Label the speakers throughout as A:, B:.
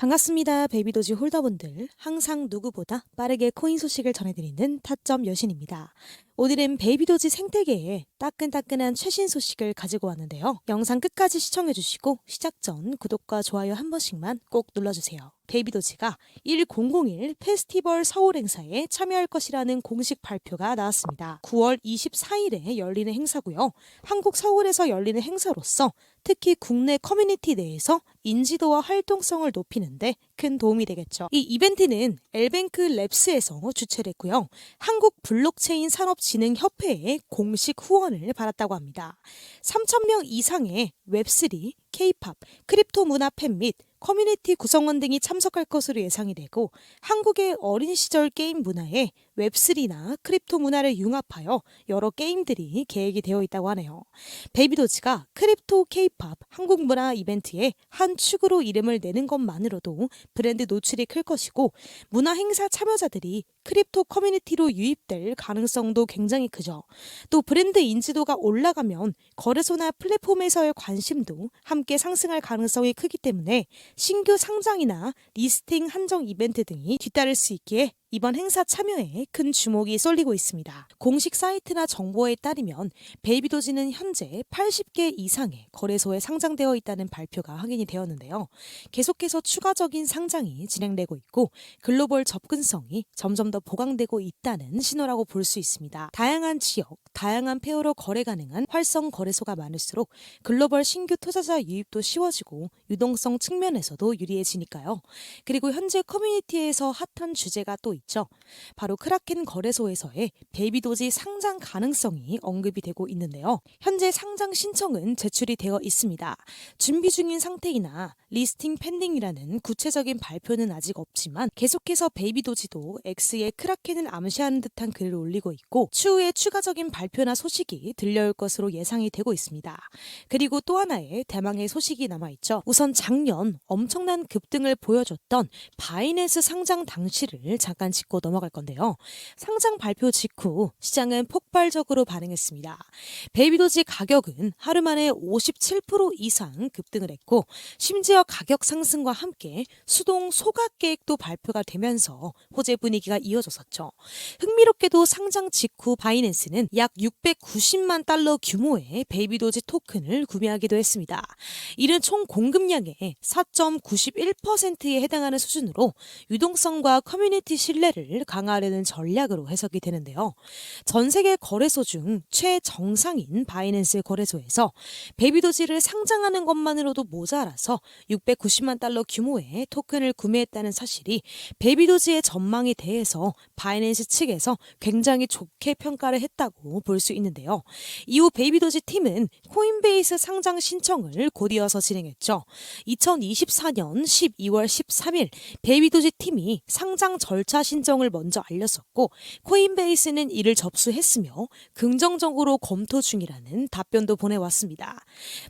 A: 반갑습니다. 베이비도지 홀더분들. 항상 누구보다 빠르게 코인 소식을 전해드리는 타점 여신입니다. 오늘은 베이비도지 생태계에 따끈따끈한 최신 소식을 가지고 왔는데요. 영상 끝까지 시청해주시고 시작 전 구독과 좋아요 한 번씩만 꼭 눌러주세요. 베이비도지가 1001 페스티벌 서울 행사에 참여할 것이라는 공식 발표가 나왔습니다. 9월 24일에 열리는 행사고요. 한국 서울에서 열리는 행사로서 특히 국내 커뮤니티 내에서 인지도와 활동성을 높이는데 큰 도움이 되겠죠. 이 이벤트는 엘뱅크 랩스에서 주최를 했고요. 한국 블록체인 산업진흥협회의 공식 후원을 받았다고 합니다. 3,000명 이상의 웹3, K-팝, 크립토 문화 팬및 커뮤니티 구성원 등이 참석할 것으로 예상이 되고 한국의 어린 시절 게임 문화에 웹3나 크립토 문화를 융합하여 여러 게임들이 계획이 되어 있다고 하네요. 베이비도지가 크립토 K-팝 한국 문화 이벤트에 한 축으로 이름을 내는 것만으로도 브랜드 노출이 클 것이고 문화 행사 참여자들이 크립토 커뮤니티로 유입될 가능성도 굉장히 크죠. 또 브랜드 인지도가 올라가면 거래소나 플랫폼에서의 관심도 함께 상승할 가능성이 크기 때문에 신규 상장이나 리스팅 한정 이벤트 등이 뒤따를 수 있기에 이번 행사 참여에 큰 주목이 쏠리고 있습니다. 공식 사이트나 정보에 따르면 베이비도지는 현재 80개 이상의 거래소에 상장되어 있다는 발표가 확인이 되었는데요. 계속해서 추가적인 상장이 진행되고 있고 글로벌 접근성이 점점 더 보강되고 있다는 신호라고 볼 수 있습니다. 다양한 지역, 다양한 페어로 거래 가능한 활성 거래소가 많을수록 글로벌 신규 투자자 유입도 쉬워지고 유동성 측면에서도 유리해지니까요. 그리고 현재 커뮤니티에서 핫한 주제가 또 있죠. 바로 크라켄 거래소에서의 베이비도지 상장 가능성이 언급이 되고 있는데요. 현재 상장 신청은 제출이 되어 있습니다. 준비 중인 상태이나 리스팅 펜딩이라는 구체적인 발표는 아직 없지만 계속해서 베이비도지도 X 의 크라켄을 암시하는 듯한 글을 올리고 있고 추후에 추가적인 발표나 소식이 들려올 것으로 예상이 되고 있습니다. 그리고 또 하나의 대망의 소식이 남아있죠. 우선 작년 엄청난 급등을 보여줬던 바이낸스 상장 당시를 잠깐 짚고 넘어갈 건데요. 상장 발표 직후 시장은 폭발적으로 반응했습니다. 베이비도지 가격은 하루 만에 57% 이상 급등을 했고 심지어 가격 상승과 함께 수동 소각 계획도 발표가 되면서 호재 분위기가 이 어졌었죠. 흥미롭게도 상장 직후 바이낸스는 약 690만 달러 규모의 베이비도지 토큰을 구매하기도 했습니다. 이는 총 공급량의 4.91%에 해당하는 수준으로 유동성과 커뮤니티 신뢰를 강화하려는 전략으로 해석이 되는데요. 전 세계 거래소 중 최정상인 바이낸스 거래소에서 베이비도지를 상장하는 것만으로도 모자라서 690만 달러 규모의 토큰을 구매했다는 사실이 베이비도지의 전망에 대해서 바이낸스 측에서 굉장히 좋게 평가를 했다고 볼 수 있는데요. 이후 베이비도지 팀은 코인베이스 상장 신청을 곧이어서 진행했죠. 2024년 12월 13일 베이비도지 팀이 상장 절차 신청을 먼저 알렸었고 코인베이스는 이를 접수했으며 긍정적으로 검토 중이라는 답변도 보내왔습니다.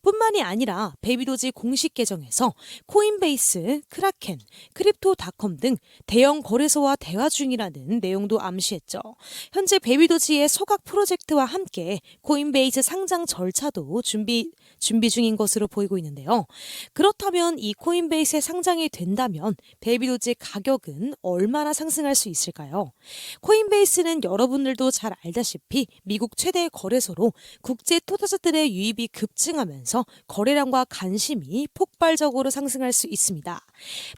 A: 뿐만이 아니라 베이비도지 공식 계정에서 코인베이스, 크라켄, 크립토닷컴 등 대형 거래소와 대화 중이라 는 내용도 암시했죠. 현재 베이비도지의 소각 프로젝트와 함께 코인베이스 상장 절차도 준비 준비 중인 것으로 보이고 있는데요. 그렇다면 이 코인베이스에 상장이 된다면 베이비도지 가격은 얼마나 상승할 수 있을까요? 코인베이스는 여러분들도 잘 알다시피 미국 최대 거래소로 국제 투자자들의 유입이 급증하면서 거래량과 관심이 폭발적으로 상승할 수 있습니다.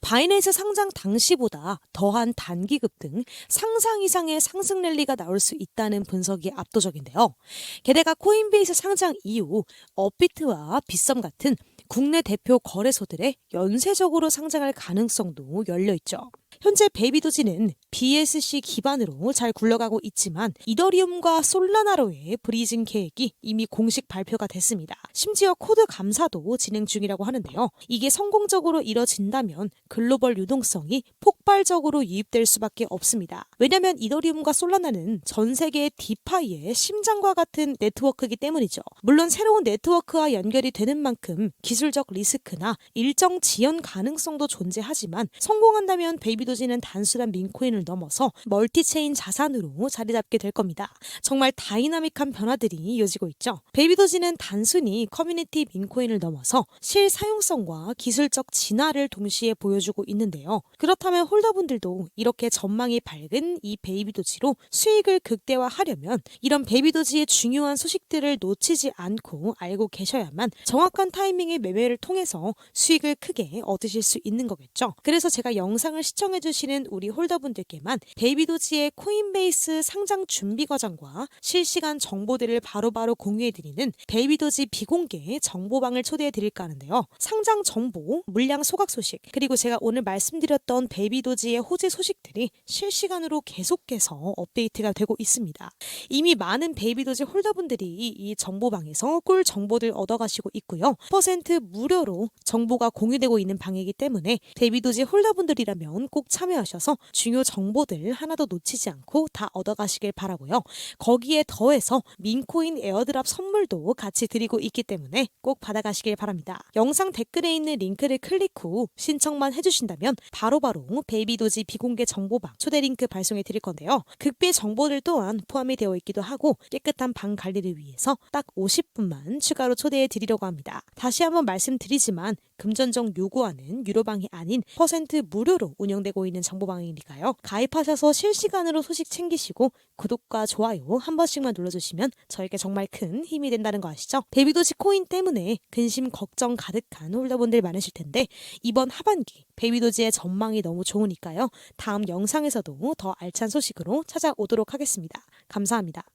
A: 바이낸스 상장 당시보다 더한 단기 급등, 상상 이상의 상승 랠리가 나올 수 있다는 분석이 압도적인데요. 게다가 코인베이스 상장 이후 업비트와 빗썸 같은 국내 대표 거래소들의 연쇄적으로 상장할 가능성도 열려 있죠. 현재 베이비도지는 BSC 기반으로 잘 굴러가고 있지만 이더리움과 솔라나로의 브리징 계획이 이미 공식 발표가 됐습니다. 심지어 코드 감사도 진행 중이라고 하는데요. 이게 성공적으로 이뤄진다면 글로벌 유동성이 폭발적으로 유입될 수밖에 없습니다. 왜냐하면 이더리움과 솔라나는 전 세계 디파이의 심장과 같은 네트워크이기 때문이죠. 물론 새로운 네트워크와 연결이 되는 만큼 기술적 리스크나 일정 지연 가능성도 존재하지만 성공한다면 베이비도 베이비도지는 단순한 민코인을 넘어서 멀티체인 자산으로 자리 잡게 될 겁니다. 정말 다이나믹한 변화들이 이어지고 있죠. 베이비도지는 단순히 커뮤니티 민코인을 넘어서 실사용성과 기술적 진화를 동시에 보여주고 있는데요. 그렇다면 홀더분들도 이렇게 전망이 밝은 이 베이비도지로 수익을 극대화하려면 이런 베이비도지의 중요한 소식들을 놓치지 않고 알고 계셔야만 정확한 타이밍의 매매를 통해서 수익을 크게 얻으실 수 있는 거겠죠. 그래서 제가 영상을 시청해 주시는 우리 홀더분들께만 베이비도지의 코인베이스 상장 준비 과정과 실시간 정보들을 바로바로 공유해드리는 베이비도지 비공개 정보방을 초대해드릴까 하는데요. 상장 정보, 물량 소각 소식, 그리고 제가 오늘 말씀드렸던 베이비도지의 호재 소식들이 실시간으로 계속해서 업데이트가 되고 있습니다. 이미 많은 베이비도지 홀더분들이 이 정보방에서 꿀 정보들 얻어가시고 있고요. 퍼센트 무료로 정보가 공유되고 있는 방이기 때문에 베이비도지 홀더분들이라면 꼭 참여하셔서 중요 정보들 하나도 놓치지 않고 다 얻어가시길 바라고요. 거기에 더해서 민코인 에어드랍 선물도 같이 드리고 있기 때문에 꼭 받아가시길 바랍니다. 영상 댓글에 있는 링크를 클릭 후 신청만 해주신다면 바로바로 베이비도지 비공개 정보방 초대 링크 발송해 드릴 건데요. 극비 정보들 또한 포함이 되어 있기도 하고 깨끗한 방 관리를 위해서 딱 50분만 추가로 초대해 드리려고 합니다. 다시 한번 말씀드리지만 금전적 요구하는 유료방이 아닌 퍼센트 무료로 운영되고 있는 정보방이니까요. 가입하셔서 실시간으로 소식 챙기시고 구독과 좋아요 한 번씩만 눌러주시면 저에게 정말 큰 힘이 된다는 거 아시죠? 베이비도지 코인 때문에 근심 걱정 가득한 홀더분들 많으실 텐데 이번 하반기 베이비도지의 전망이 너무 좋으니까요. 다음 영상에서도 더 알찬 소식으로 찾아오도록 하겠습니다. 감사합니다.